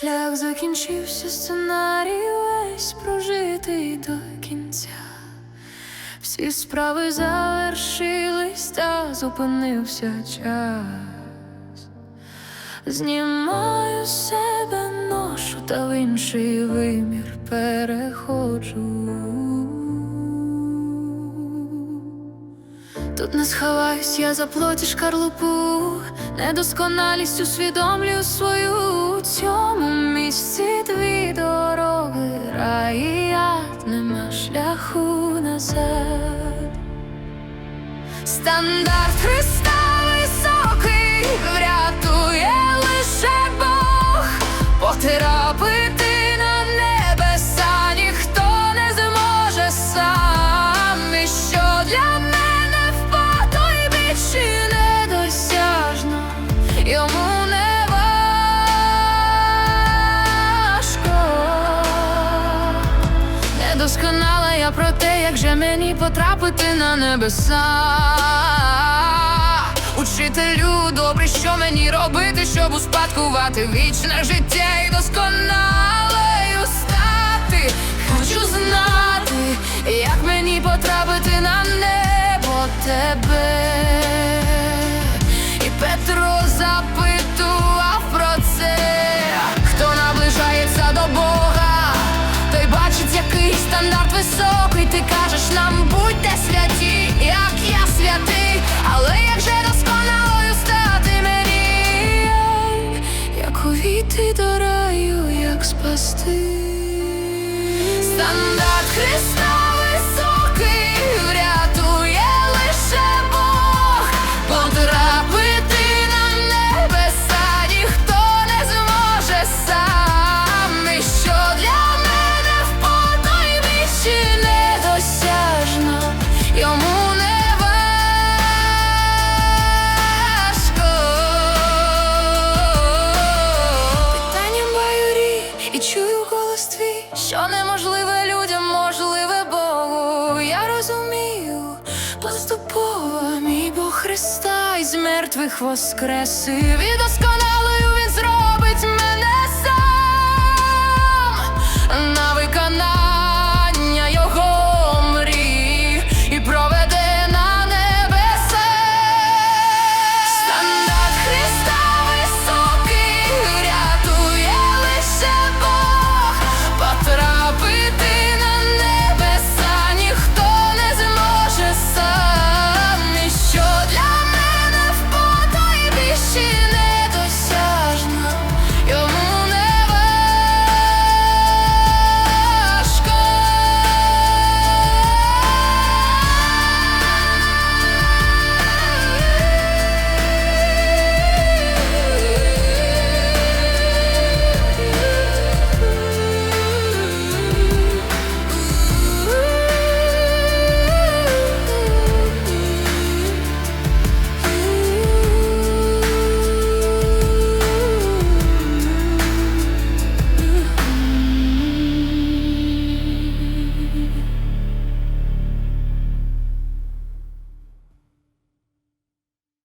Шлях закінчився, сценарій весь прожитий до кінця. Всі справи завершились, та зупинився час. Знімаю себе ношу та в інший вимір переходжу. Тут не сховаюсь, я за плоті шкарлупу, недосконалість усвідомлюю свою у цьому місці дві дороги, рай і ад, нема шляху назад. Стандарт Христа високий, врятує лише Бог, потрапити про те, як же мені потрапити на небеса. Учителю, добре, що мені робити, щоб успадкувати вічне життя і досконалею стати. Хочу знати, як мені потрапити на небо тебе. Ти кажеш нам, будьте святі, як я святий, але як же досконалою стати мені, як увійти до раю, як спасти. Стандарт Христа що неможливе людям, можливе Богу. Я розумію, поступово мій Бог Христа із мертвих воскресив і досконало